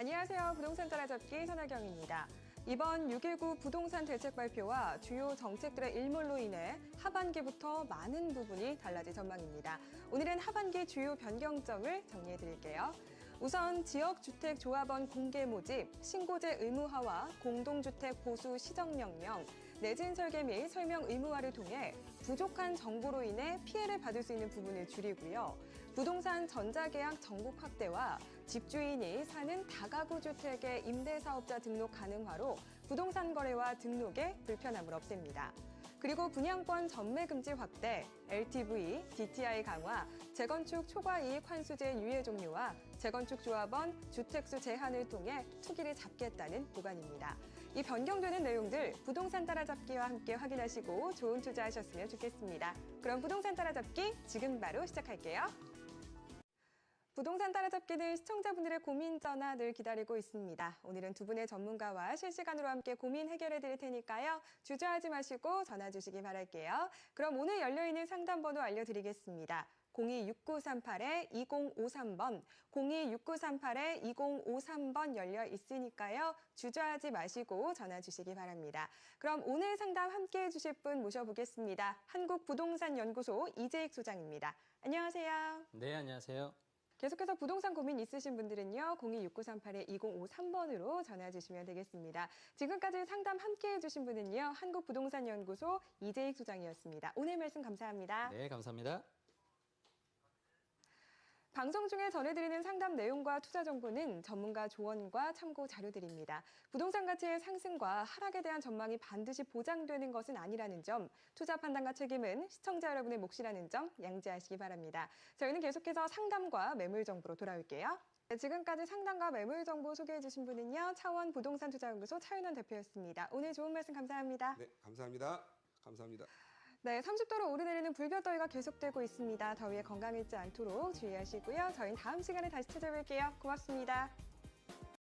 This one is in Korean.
안녕하세요. 부동산 따라잡기 선하경입니다. 이번 6.19 부동산 대책 발표와 주요 정책들의 일몰로 인해 하반기부터 많은 부분이 달라질 전망입니다. 오늘은 하반기 주요 변경점을 정리해 드릴게요. 우선 지역주택조합원 공개 모집, 신고제 의무화와 공동주택 보수 시정명령, 내진 설계 및 설명 의무화를 통해 부족한 정보로 인해 피해를 받을 수 있는 부분을 줄이고요. 부동산 전자계약 전국 확대와 집주인이 사는 다가구 주택의 임대사업자 등록 가능화로 부동산 거래와 등록에 불편함을 없앱니다. 그리고 분양권 전매 금지 확대, LTV, DTI 강화, 재건축 초과 이익 환수제 유예 종료와 재건축 조합원 주택수 제한을 통해 투기를 잡겠다는 보관입니다. 이 변경되는 내용들 부동산 따라잡기와 함께 확인하시고 좋은 투자하셨으면 좋겠습니다. 그럼 부동산 따라잡기 지금 바로 시작할게요. 부동산 따라잡기는 시청자분들의 고민 전화 늘 기다리고 있습니다. 오늘은 두 분의 전문가와 실시간으로 함께 고민 해결해 드릴 테니까요. 주저하지 마시고 전화 주시기 바랄게요. 그럼 오늘 열려있는 상담번호 알려드리겠습니다. 026938-2053번, 026938-2053번 열려 있으니까요. 주저하지 마시고 전화 주시기 바랍니다. 그럼 오늘 상담 함께 해주실 분 모셔보겠습니다. 한국부동산연구소 이재익 소장입니다. 안녕하세요. 네, 안녕하세요. 계속해서 부동산 고민 있으신 분들은요, 026938-2053번으로 전화 주시면 되겠습니다. 지금까지 상담 함께 해 주신 분은요, 한국부동산연구소 이재익 소장이었습니다. 오늘 말씀 감사합니다. 네, 감사합니다. 방송 중에 전해드리는 상담 내용과 투자 정보는 전문가 조언과 참고 자료들입니다. 부동산 가치의 상승과 하락에 대한 전망이 반드시 보장되는 것은 아니라는 점, 투자 판단과 책임은 시청자 여러분의 몫이라는 점 양지하시기 바랍니다. 저희는 계속해서 상담과 매물 정보로 돌아올게요. 네, 지금까지 상담과 매물 정보 소개해 주신 분은요, 차원 부동산 투자연구소 차윤원 대표였습니다. 오늘 좋은 말씀 감사합니다. 네, 감사합니다. 감사합니다. 네, 30도로 오르내리는 불볕더위가 계속되고 있습니다. 더위에 건강해지 않도록 주의하시고요. 저희는 다음 시간에 다시 찾아뵐게요. 고맙습니다.